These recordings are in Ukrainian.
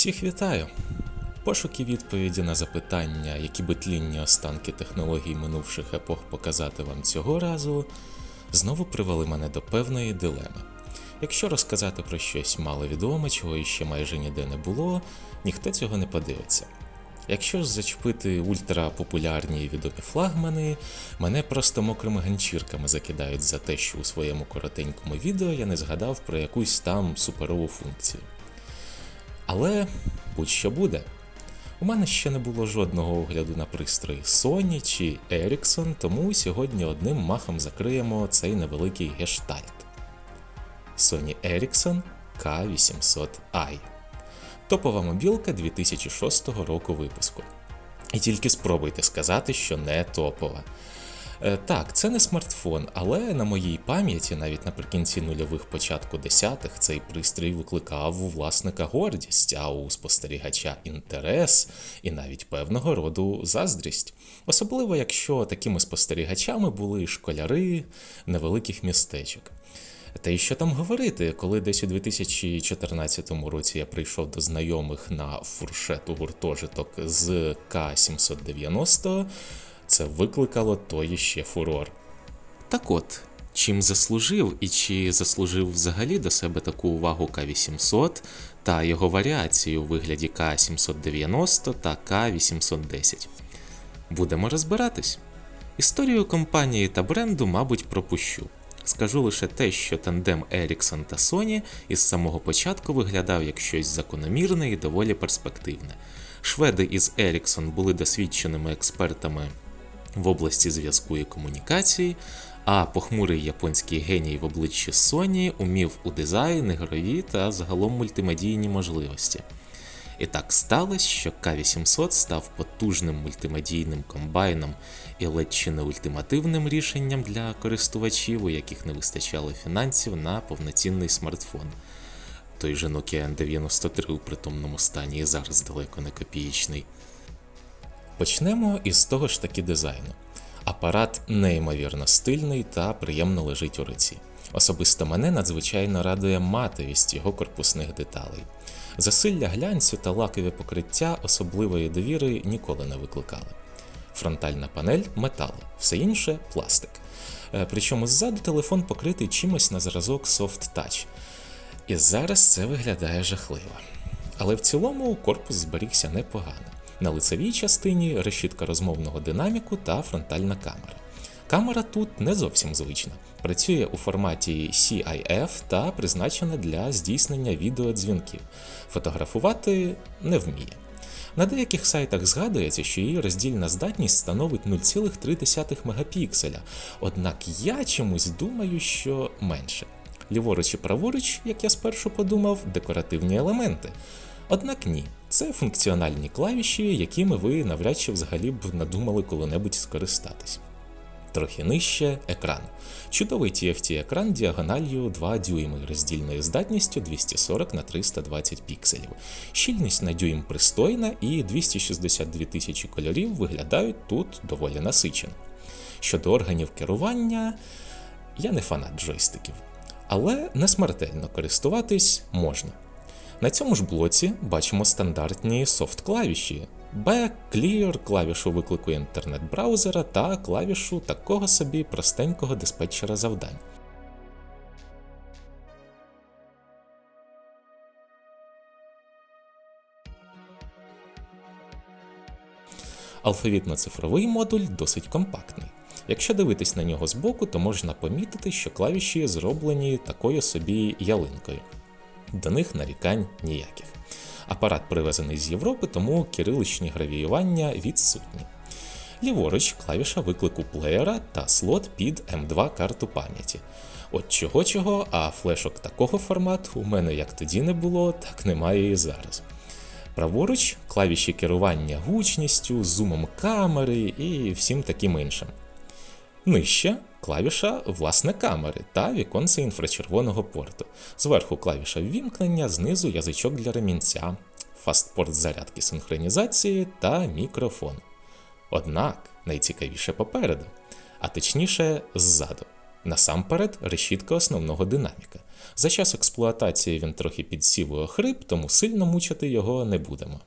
Всіх вітаю! Пошуки відповіді на запитання, які би тлінні останки технологій минувших епох показати вам цього разу, знову привели мене до певної дилеми. Якщо розказати про щось маловідоме, чого іще майже ніде не було, ніхто цього не подивиться. Якщо ж зачепити ультрапопулярні і відомі флагмани, мене просто мокрими ганчірками закидають за те, що у своєму коротенькому відео я не згадав про якусь там суперову функцію. Але будь-що буде. У мене ще не було жодного огляду на пристрої Sony чи Ericsson, тому сьогодні одним махом закриємо цей невеликий гештальт. Sony Ericsson K800i. Топова мобілка 2006 року випуску. І тільки спробуйте сказати, що не топова. Е, Так, це не смартфон, але на моїй пам'яті, навіть наприкінці нульових початку десятих, цей пристрій викликав у власника гордість, а у спостерігача інтерес і навіть певного роду заздрість. Особливо якщо такими спостерігачами були школяри невеликих містечок. Та й що там говорити, коли десь у 2014 році я прийшов до знайомих на фуршету гуртожиток з К790, це викликало той ще фурор. Так от, чим заслужив і чи заслужив взагалі до себе таку увагу К800 та його варіації у вигляді К790 та К810? Будемо розбиратись. Історію компанії та бренду, мабуть, пропущу. Скажу лише те, що тандем Ericsson та Sony із самого початку виглядав як щось закономірне і доволі перспективне. Шведи із Ericsson були досвідченими експертами в області зв'язку і комунікації, а похмурий японський геній в обличчі Sony умів у дизайн, ігрові та загалом мультимедійні можливості. І так сталося, що К800 став потужним мультимедійним комбайном і ледь чи не ультимативним рішенням для користувачів, у яких не вистачало фінансів на повноцінний смартфон. Той же Nokia N93 у притомному стані і зараз далеко не копієчний. Почнемо із того ж таки дизайну. Апарат неймовірно стильний та приємно лежить у руці. Особисто мене надзвичайно радує матовість його корпусних деталей. Засилля глянцю та лакові покриття особливої довіри ніколи не викликали. Фронтальна панель метал, все інше пластик. Е, Причому ззаду телефон покритий чимось на зразок Soft Touch. І зараз це виглядає жахливо. Але в цілому корпус зберігся непогано. На лицевій частині решітка розмовного динаміку та фронтальна камера. Камера тут не зовсім звична. Працює у форматі CIF та призначена для здійснення відеодзвінків. Фотографувати не вміє. На деяких сайтах згадується, що її роздільна здатність становить 0,3 мегапікселя, однак я чомусь думаю, що менше. Ліворуч і праворуч, як я спершу подумав, декоративні елементи. Однак ні, це функціональні клавіші, якими ви навряд чи взагалі б надумали коли-небудь скористатись. Трохи нижче екран. Чудовий TFT екран діагональю 2 дюйми роздільною здатністю 240 на 320 пікселів. Щільність на дюйм пристойна і 262 тисячі кольорів виглядають тут доволі насичено. Щодо органів керування, я не фанат джойстиків, але не смертельно користуватись можна. На цьому ж блоці бачимо стандартні софт-клавіші Back, Clear, клавішу виклику інтернет-браузера та клавішу такого собі простенького диспетчера завдань. Алфавітно-цифровий модуль досить компактний. Якщо дивитись на нього збоку, то можна помітити, що клавіші зроблені такою собі ялинкою. До них нарікань ніяких. Апарат привезений з Європи, тому кириличні гравіювання відсутні. Ліворуч клавіша виклику плеєра та слот під М2 карту пам'яті. От чого чого, а флешок такого формату у мене як тоді не було, так немає і зараз. Праворуч клавіші керування гучністю, зумом камери і всім таким іншим. Нижче клавіша власне камери та віконце інфрачервоного порту. Зверху клавіша ввімкнення, знизу язичок для ремінця, фастпорт зарядки синхронізації та мікрофон. Однак найцікавіше попереду, а точніше ззаду. Насамперед, решітка основного динаміка. За час експлуатації він трохи підсів і охрип, тому сильно мучити його не будемо.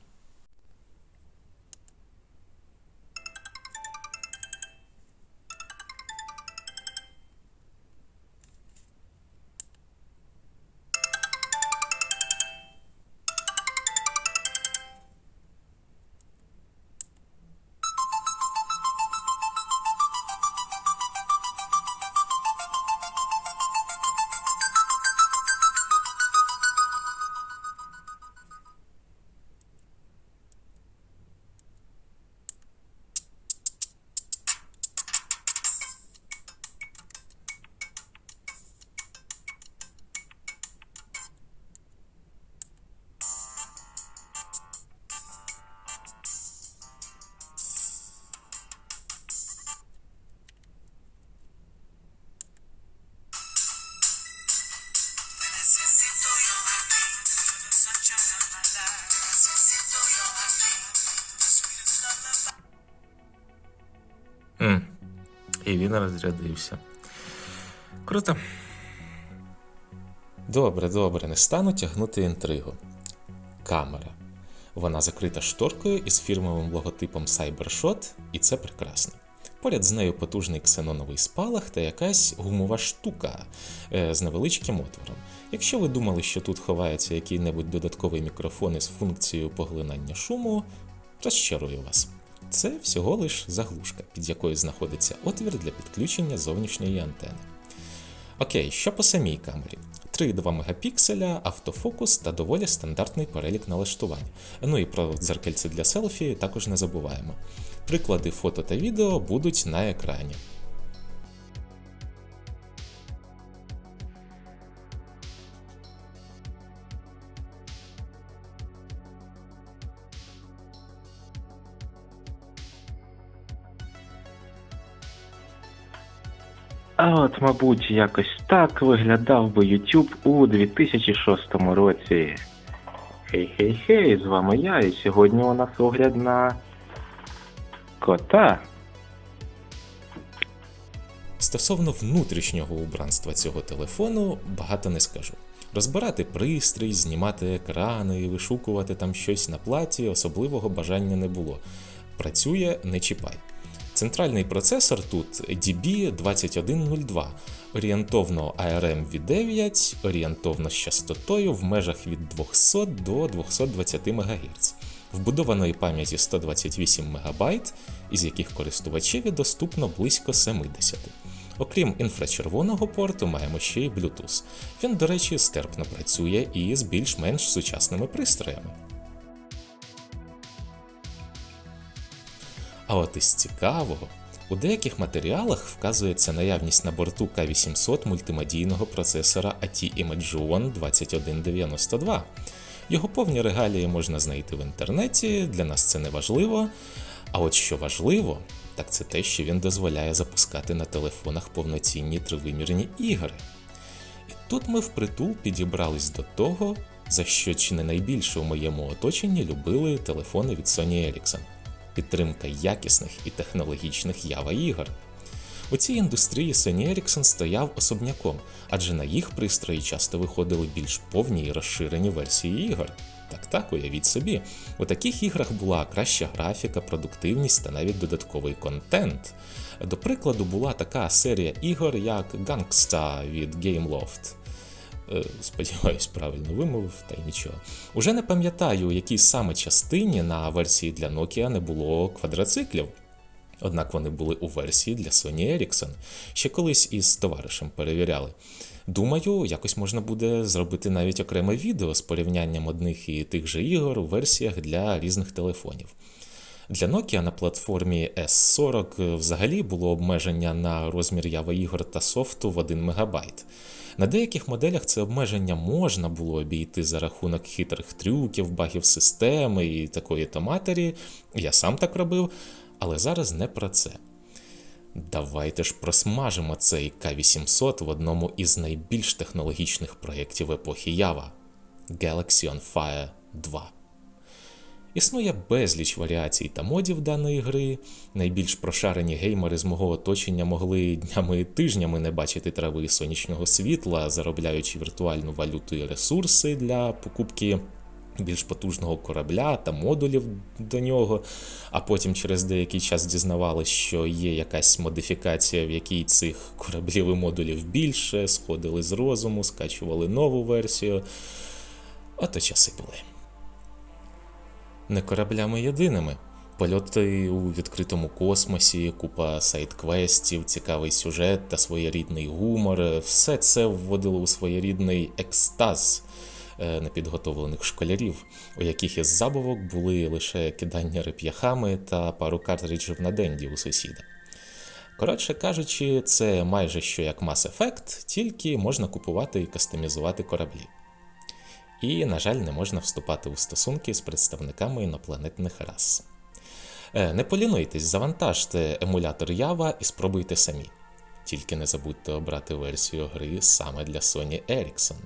І він розрядився. Круто. Добре, добре, не стану тягнути інтригу. Камера. Вона закрита шторкою із фірмовим логотипом CyberShot, і це прекрасно. Поряд з нею потужний ксеноновий спалах та якась гумова штука е, з невеличким отвором. Якщо ви думали, що тут ховається який-небудь додатковий мікрофон із функцією поглинання шуму, розчарую вас. Це всього лиш заглушка, під якою знаходиться отвір для підключення зовнішньої антени. Окей, що по самій камері? 3,2 мегапікселя, автофокус та доволі стандартний перелік налаштувань. Ну і про дзеркальце для селфі також не забуваємо. Приклади фото та відео будуть на екрані. А от, мабуть, якось так виглядав би YouTube у 2006 році. Хей-хей-хей, з вами я, і сьогодні у нас огляд на кота. Стосовно внутрішнього убранства цього телефону багато не скажу. Розбирати пристрій, знімати екрани і вишукувати там щось на платі особливого бажання не було. Працює не чіпай. Центральний процесор тут DB2102, орієнтовно ARM V9, орієнтовно з частотою в межах від 200 до 220 МГц, вбудованої пам'яті 128 МБ, із яких користувачеві доступно близько 70. Окрім інфрачервоного порту, маємо ще й Bluetooth. Він, до речі, стерпно працює і з більш-менш сучасними пристроями. А от із цікавого, у деяких матеріалах вказується наявність на борту К800 мультимедійного процесора AT Imageon 2192. Його повні регалії можна знайти в інтернеті, для нас це не важливо. А от що важливо, так це те, що він дозволяє запускати на телефонах повноцінні тривимірні ігри. І тут ми впритул підібрались до того, за що чи не найбільше у моєму оточенні любили телефони від Sony Ericsson підтримка якісних і технологічних Java ігор. У цій індустрії Sony Ericsson стояв особняком, адже на їх пристрої часто виходили більш повні і розширені версії ігор. Так так, уявіть собі, у таких іграх була краща графіка, продуктивність та навіть додатковий контент. До прикладу, була така серія ігор, як Gangsta від Gameloft. Е, Сподіваюсь, правильно вимовив, та й нічого. Уже не пам'ятаю, у якій саме частині на версії для Nokia не було квадроциклів. Однак вони були у версії для Sony Ericsson. Ще колись із товаришем перевіряли. Думаю, якось можна буде зробити навіть окреме відео з порівнянням одних і тих же ігор у версіях для різних телефонів. Для Nokia на платформі S40 взагалі було обмеження на розмір Java ігор та софту в 1 МБ. На деяких моделях це обмеження можна було обійти за рахунок хитрих трюків, багів системи і такої то матері. Я сам так робив, але зараз не про це. Давайте ж просмажимо цей К800 в одному із найбільш технологічних проєктів епохи Ява Galaxy on Fire 2. Існує безліч варіацій та модів даної гри. Найбільш прошарені геймери з мого оточення могли днями і тижнями не бачити трави сонячного світла, заробляючи віртуальну валюту і ресурси для покупки більш потужного корабля та модулів до нього, а потім через деякий час дізнавались, що є якась модифікація, в якій цих кораблів і модулів більше, сходили з розуму, скачували нову версію. Ото часи були. Не кораблями єдиними. Польоти у відкритому космосі, купа сайт-квестів, цікавий сюжет та своєрідний гумор. Все це вводило у своєрідний екстаз е, непідготовлених школярів, у яких із забавок були лише кидання реп'яхами та пару картриджів на денді у сусіда. Коротше кажучи, це майже що як Mass Effect, тільки можна купувати і кастомізувати кораблі. І, на жаль, не можна вступати у стосунки з представниками інопланетних рас. Е, Не полінуйтесь, завантажте емулятор Java і спробуйте самі. Тільки не забудьте обрати версію гри саме для Sony Ericsson.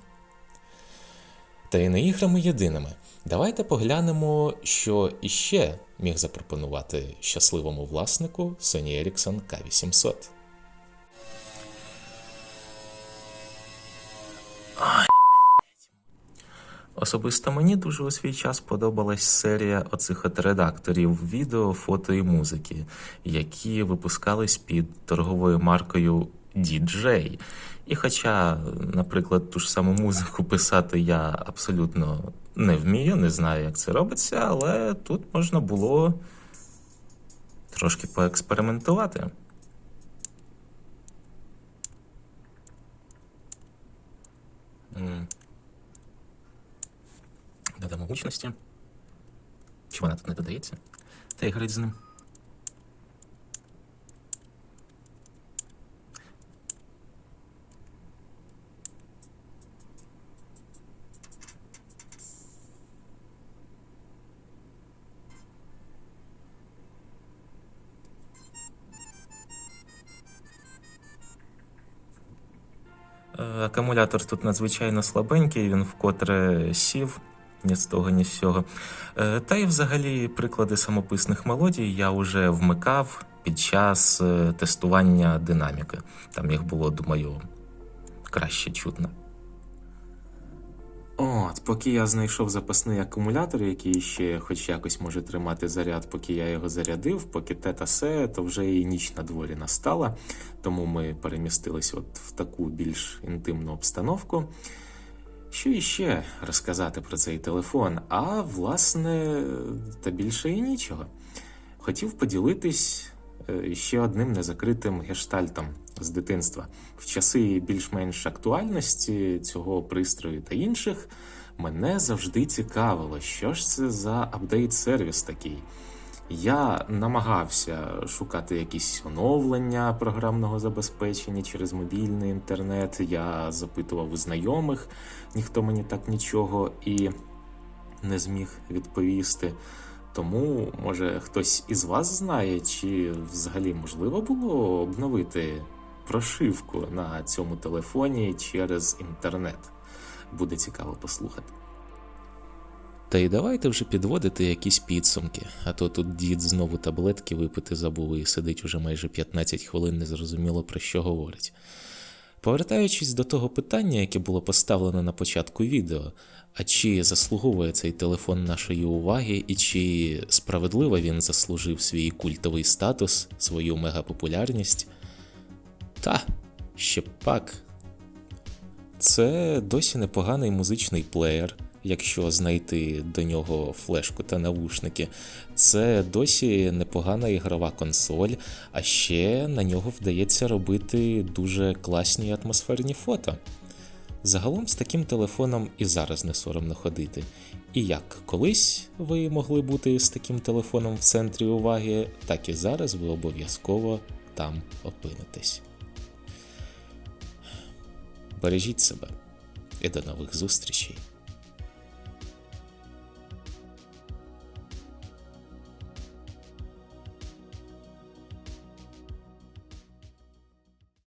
Та й не іграми єдиними. Давайте поглянемо, що іще міг запропонувати щасливому власнику Sony Ericsson K800. Особисто мені дуже у свій час подобалась серія оцих от редакторів відео, фото і музики, які випускались під торговою маркою DJ. І хоча, наприклад, ту ж саму музику писати я абсолютно не вмію, не знаю, як це робиться, але тут можна було трошки поекспериментувати. Додамо гучності. Чи вона тут не додається? Та й грить з ним. Е, Акумулятор тут надзвичайно слабенький, він вкотре сів ні з того, ні з сього. Е, Та й взагалі приклади самописних мелодій я вже вмикав під час е, тестування динаміки. Там їх було, думаю, краще чутно. От, поки я знайшов запасний акумулятор, який ще хоч якось може тримати заряд, поки я його зарядив, поки те та се, то вже і ніч на дворі настала. Тому ми перемістились от в таку більш інтимну обстановку. Що іще розказати про цей телефон? А власне, та більше і нічого. Хотів поділитись е, ще одним незакритим гештальтом з дитинства. В часи більш-менш актуальності цього пристрою та інших мене завжди цікавило, що ж це за апдейт-сервіс такий. Я намагався шукати якісь оновлення програмного забезпечення через мобільний інтернет. Я запитував у знайомих, ніхто мені так нічого і не зміг відповісти. Тому, може, хтось із вас знає, чи взагалі можливо було обновити прошивку на цьому телефоні через інтернет. Буде цікаво послухати. Та й давайте вже підводити якісь підсумки, а то тут дід знову таблетки випити забув і сидить уже майже 15 хвилин, незрозуміло про що говорить. Повертаючись до того питання, яке було поставлено на початку відео, а чи заслуговує цей телефон нашої уваги, і чи справедливо він заслужив свій культовий статус, свою мегапопулярність? Та, ще пак. Це досі непоганий музичний плеєр, якщо знайти до нього флешку та навушники. Це досі непогана ігрова консоль, а ще на нього вдається робити дуже класні атмосферні фото. Загалом з таким телефоном і зараз не соромно ходити. І як колись ви могли бути з таким телефоном в центрі уваги, так і зараз ви обов'язково там опинитесь. Бережіть себе і до нових зустрічей!